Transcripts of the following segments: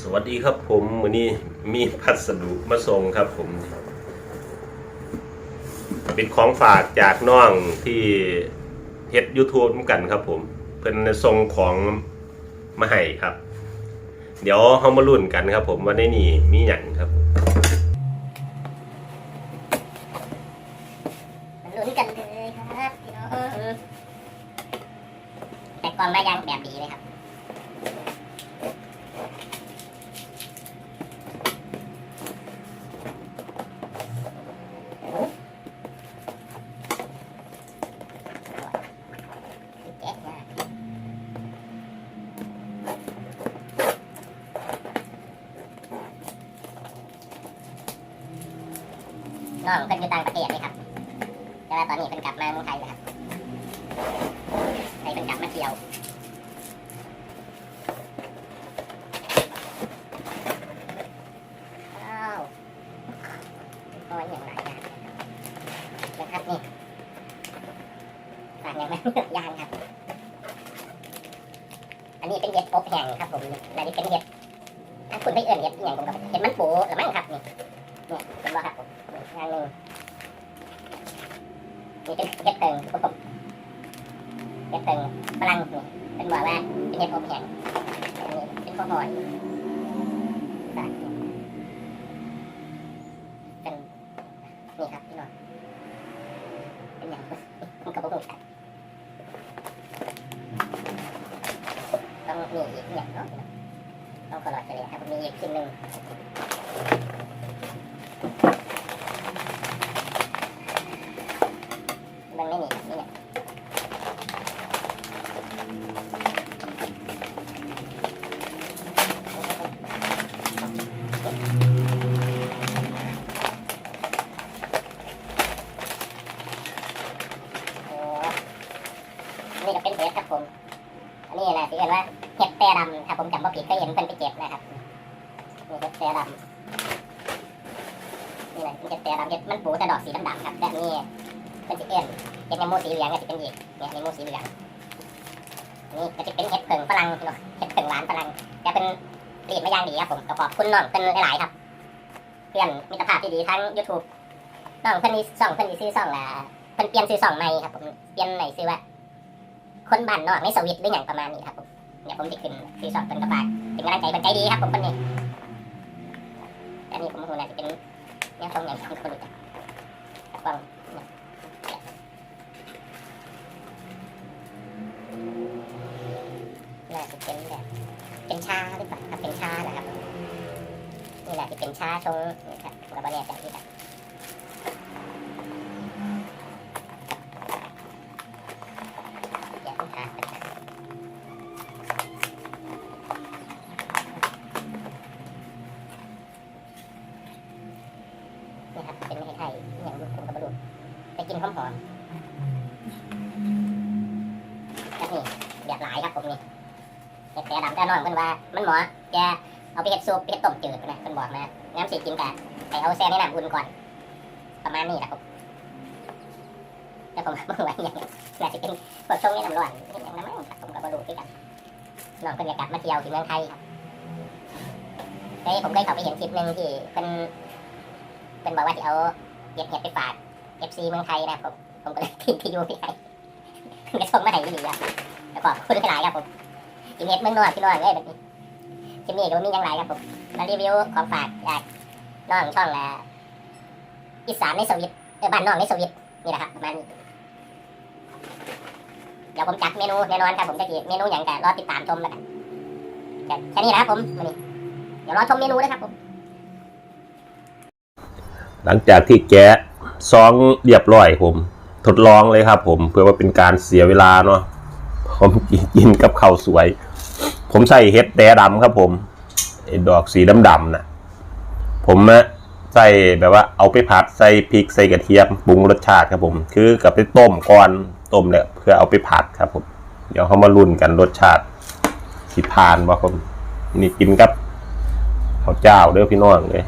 สวัสดีครับผมวันนี้มีพัสดุมาส่งครับผม เป็นของฝากจากน้องที่เฮ็ด YouTube เหมือนกันครับผม เพิ่นส่งของมาให้ครับ เดี๋ยวเฮามาลุ้นกันครับผมว่าในนี้มีหยังครับ มันลุ้นกันเลยครับพี่น้องแต่กล่องมายังแบบดีเลยครับ เจ๊มาก น้องเพิ่นอยู่ต่างประเทศเลยครับ แต่ว่าตอนนี้เพิ่นกลับมาเมืองไทยแล้วครับให้เพิ่นกลับมาเที่ยว อ้าวโอ้ยอย่างไรนะนะครับนี่ฝากอย่างไรยางครับ อันนี้เป็นเห็ดอบแห้งครับผมอันนี้เป็นเห็ดถ้าคุณไม่เอื่นเห็ดอหย่างผมก็เห็ดมันปูหรือมั้งครับนี่เนี่ยเป็นว่าครับผม งานหนึ่งนี่เป็นเก็บเติงครับเก็บเติงฝรั่งนี่เป็นบอกว่าเป็นเห็ดอบแข็งเป็นข้าวหอยีครับผมก็ขอบคุณน้องเป็นหลายๆครับ เพื่อนมิตรภาพที่ดีทั้ง YouTube น้องเพิ่นมีซ่องเพิ่นมีซื้อซ่องละเพิ่นเปลี่ยนซื้อซ่องใหม่ครับผมเปลี่ยนใหม่ซื้อว่า คนบ้านนอกในสวิตหรืออย่างประมาณนี้ครับผมเดี๋ยผมจะขึ้นซื้อซ่องเพิ่นก็ฝากเป็นกำลังใจเพิ่นใจดีครับผมคนนี้อันนี้ผมหูน่าจะเป็นเนี่ยทรงอย่างที่คนรู้จักกล้องน่าจะเป็นแบบ เป็นชาหรือเปล่าครับเป็นชานะครับนี่แหละที่เป็นชาชงนี่ครับผมก็ไม่แน่ใจที่ครับอย่าเนนะครับนี่ครับเป็นไม่ทยๆอย่างลูกผมกับบรุษแต่กินหอมๆแบบนี้แบบหลายครับผมนี่ เห็ดแต่ดำแต่น้องเพิ่นว่ามันหมอแกเอาไปเห็ดซุปไปเห็ดต้มจืดนะเพิ่นบอกนะน้ำสิกินกะไปเอาแซ่ในน้ำอุ่นก่อน ประมาณนี้นะครับแต่ผมก็บ่ว่าอย่างน่าจะเป็นพวกช่วงนี้น้ำร้อนเห็นอย่างนั้นมั้งครับผมก็บ่รู้คือกันน้องเพิ่นอยากกลับมาเที่ยวที่เมืองไทยครับแต่ผมเคยเข้าไปเห็นคลิปหนึ่งที่เพิ่นเพิ่นบอกว่าที่เอาเก็บเห็ดไปฝาก FC เมืองไทยนะครับผมผมก็เลยทิ้งที่อยู่ที่ไทยเพิ่นก็ส่งมาให้ดีครับแล้วก็คุณหลายครับผม กินเห็ดเมืองนอกพี่น้องเอ้ยแบบนี้คลิปนี้ก็มีหยังหลายครับผมมารีวิวของฝากจากน้องช่องละอีสานในสวิตเออบ้านน้องในสวิตนี่แหละครับประมาณนี้เดี๋ยวผมจัดเมนูแน่นอนครับผมจะจีเมนูอย่างแต่รอติดตามชมแล้วกันแค่นี้นะครับผมวันนี้เดี๋ยวรอชมเมนูนะครับผม หลังจากที่แกะซองเรียบร้อยผม ทดลองเลยครับผม เพื่อว่าเป็นการเสียเวลาเนาะ ผมกินกับข้าวสวย ผมใส่เห็ดแต่ดำครับผมไอ้ดอกสีดำๆนะผมนะใส่แบบว่าเอาไปผัดใส่พริกใส่กระเทียมปรุงรสชาติครับผม คือกับไปต้มก่อนต้มแล้วเพื่อเอาไปผัดครับผม เดี๋ยวเขามาลุ้นกันรสชาติสิพานบ่ผมนี่กินกับข้าวเจ้าเด้อพี่น้องเลย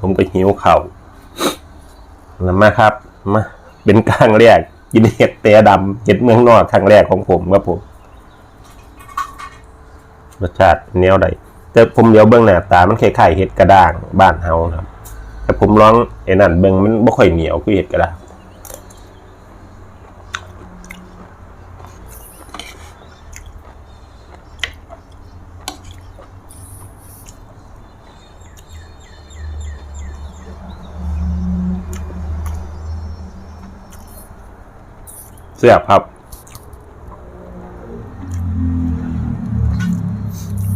ผมก็หิวเข่าแล้วมาครับมาเป็นครั้งแรก กินเห็ดแต่ดำเห็ดเมืองนอกครั้งแรกของผมครับผมรสชาติแนวใดแต่ผมเดี๋ยวเบื้องหน้าตามันคล้ายๆเห็ดกระด้างบ้านเฮานะครับ แต่ผมลองไอ้นั่นเบื้องมันไม่ค่อยเหนียวคือเห็ดกระด้าง เสียบครับ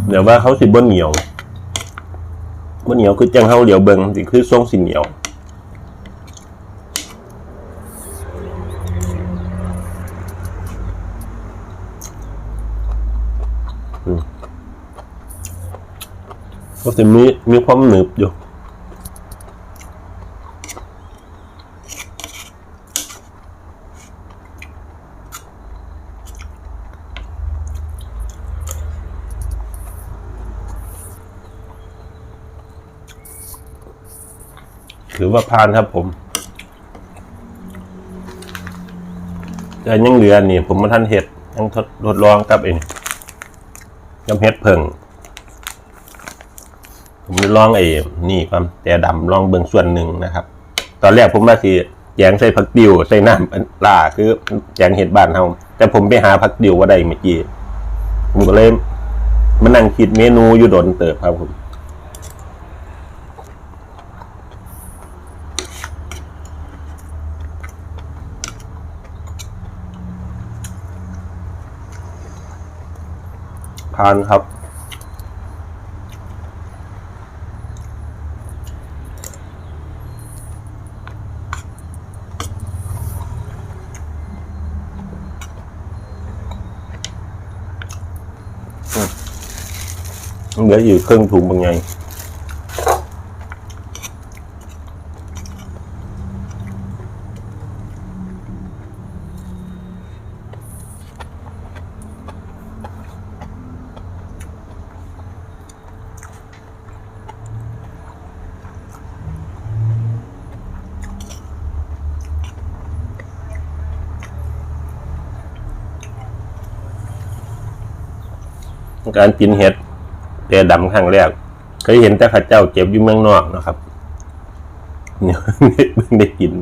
เดี๋ยวว่าเขาสิบ่เหนียวบ่เหนียวคือจังเฮาเดี๋ยวเบิงสิคือทรงสิเหนียวก็สิมีมีความหนึบอยู่ ถือว่าผ่านครับผมแต่ยังเหลือนี่ ผมมาท่านเห็ดยังทดทดลองกับเองกับเห็ดเพิ่งผมลองไอ้นี่ความแต่ดำลองเบิ่งส่วนหนึ่งนะครับ ตอนแรกผมมาสิแยงใส่ผักดิวใส่น้ำอันล่าคือแยงเห็ดบ้านเฮาแต่ผมไปหาผักดิวว่าได้เมื่อกี้ผมก็เลยมานั่งคิดเมนูอยู่ดนเติบครับผม ทานครับ เหลืออยู่ครึ่งถุงบางไง การกินเห็ดแต่ดำครั้งแรกเคยเห็นแต่ข้าเจ้าเจ็บอยู่เมืองนอกนะครับเนี่ยไม่ได้กิน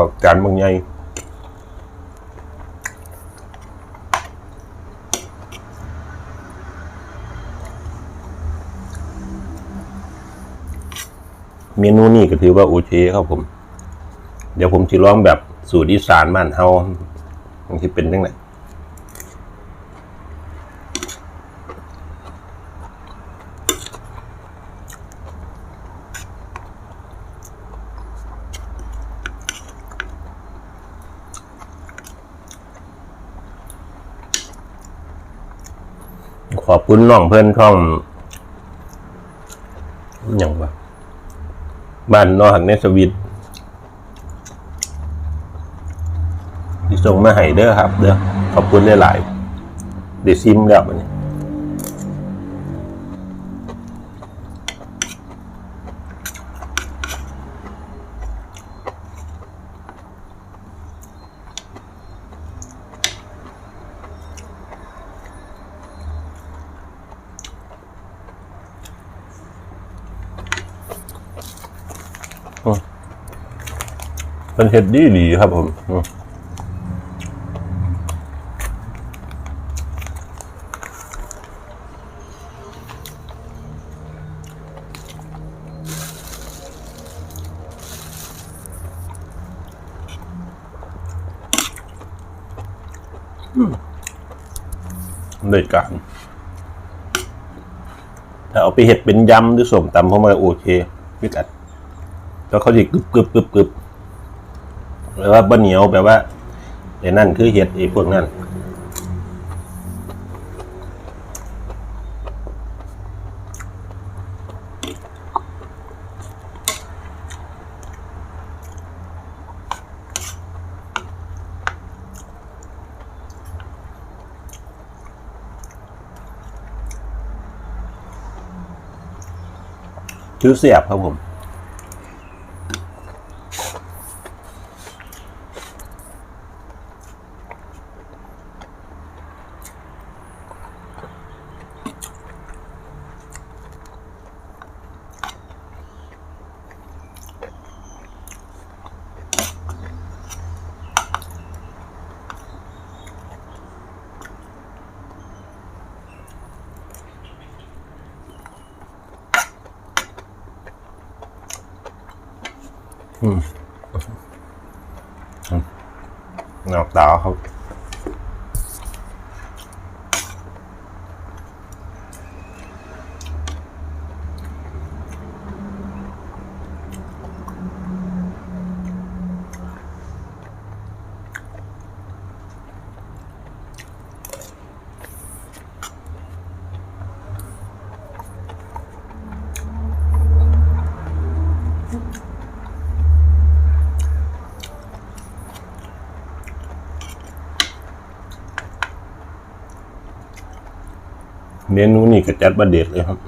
เขาจานบางไงเมนูนี้ก็ถือว่าโอเคครับผม เดี๋ยวผมจะลองแบบสูตรอีสานบ้านเฮาบางที่เป็นยังไง ขอบคุณน้องเพื่อนช่องอย่างว่าบ้านนอหักในสวิตที่ส่งมาให้เด้อครับ เด้อขอบคุณหลายเดี๋ยวซิมแล้วมันนี้ เป็นเห็ดดีดีครับผมอืมเลยการถ้าเอาไปเห็ดเป็นยำหรือส้มตำเพรามันโอเคพิกัดแล้วเขาจะกึบกึบกึบกรึบ แปลว่าบะเหนียวแปลว่าไอ้นั่นคือเห็ดไอ้พวกนั้นคิ้วเสียบครับผม นอกต เมนูนี่ก็จัดประเด็ดเลยครับ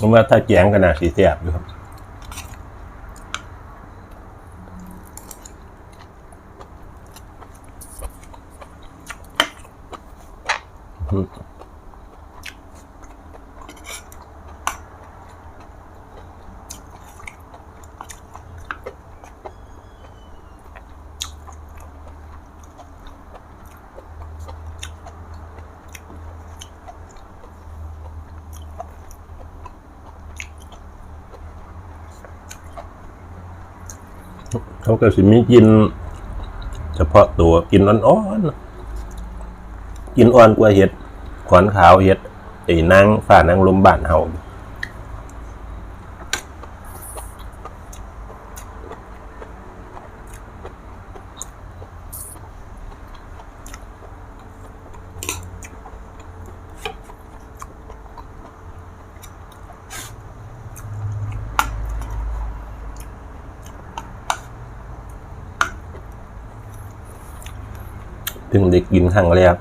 ผมว่าถ้าแจงกันน่าสีแสบอยู่ครับ เขาก็สิมีกิน เฉพาะตัวกินอ่อนๆกินอ่อนกว่าเห็ดขวานขาวเห็ดไอ้นางฝ่านางลมบ้านเฮา ถึงได้กินครั้งแรก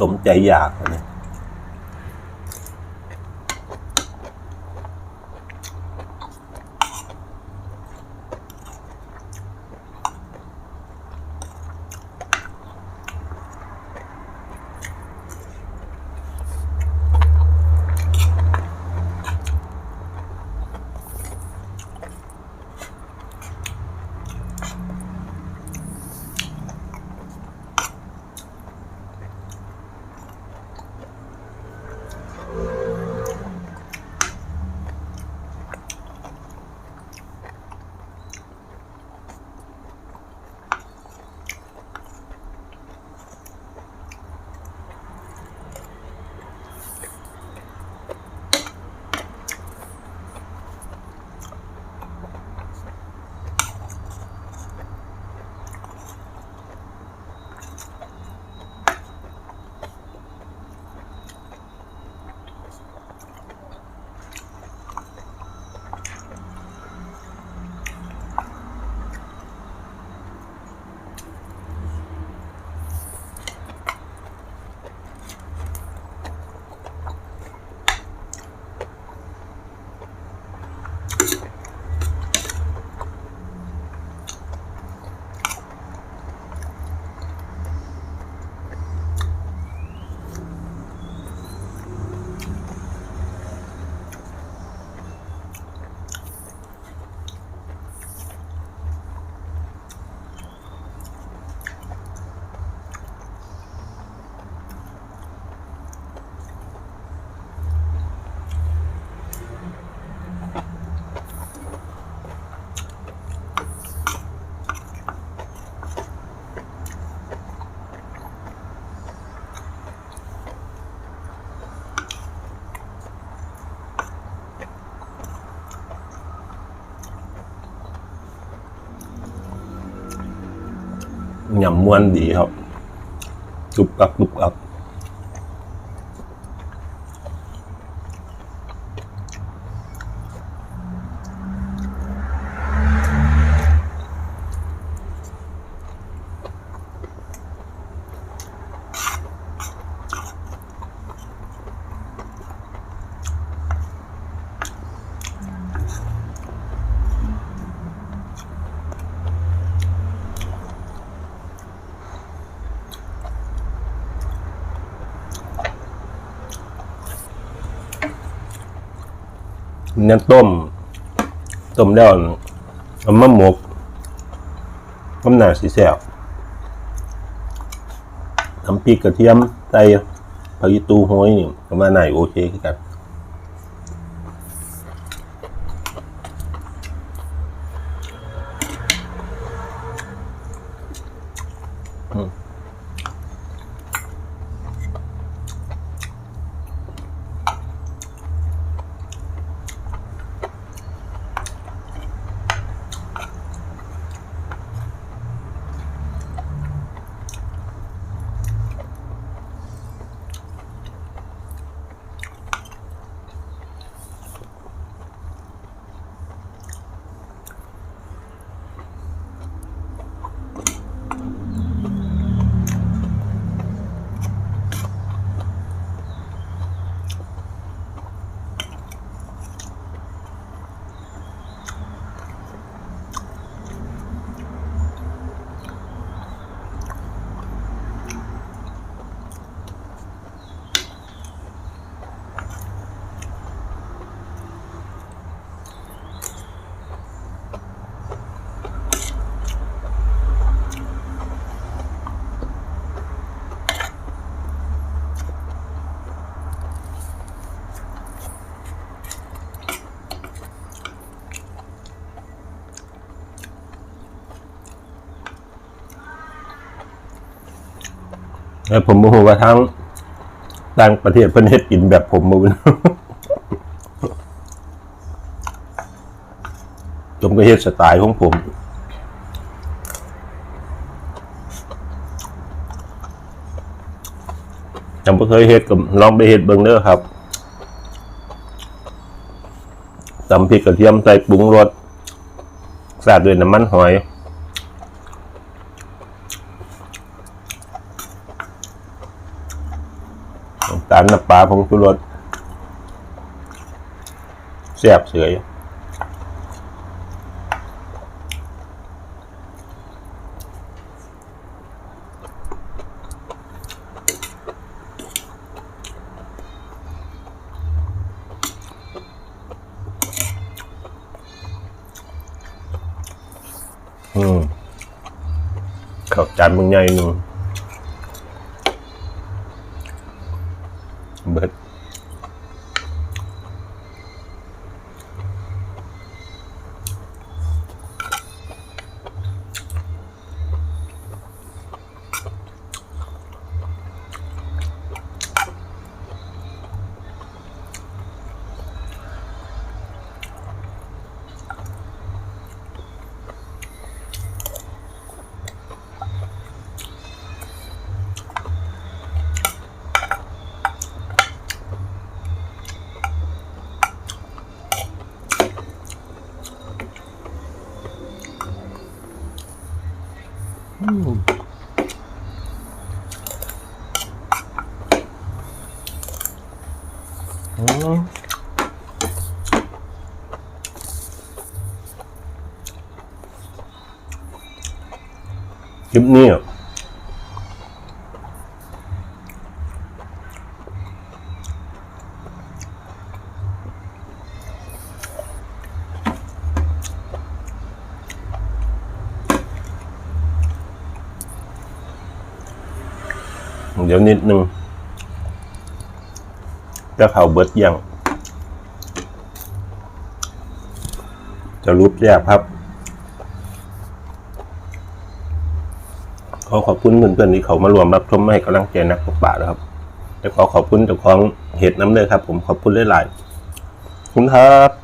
สมใจอยากเลย ยำม้วนดีครับกรุบกรับกรุบกรับ เนื้อต้ม ต้มแล้วเอามาหมกน้ำหนาสีแสบน้ำพริกกระเทียมใส่ผักอีตูห้อยนี่ประมาณไหนโอเคกัน แล้วผมโมโหว่าทั้งต่างประเทศเพิ่นเฮ็ดกินแบบผมบ่ผมก็เฮ็ดสไตล์ของผมจำบ่เคยเฮ็ดก็ลองไปเฮ็ดเบิ่งเด้อครับตำพริกกระเทียมใส่ปรุงรสสาดด้วยน้ำมันหอย น้ำตาลน้ำปลาผงชูรสแซ่บเสยอืมข้าวจานมึงใหญ่หนึ่งเบิด อืมคลิ ปนี้อ่เดี๋ยวนิดนึงจะเข่าเบิดยัง จะรูปแยกครับ อขอบคุณเพื่อนๆที่เขามารวมรับชมให้กำลังใจนักตกปลานะครับแต่ขอขอบคุณเจ้าของเห็ดน้ำเลยครับ ผมขอบคุณหลายๆคุณครับ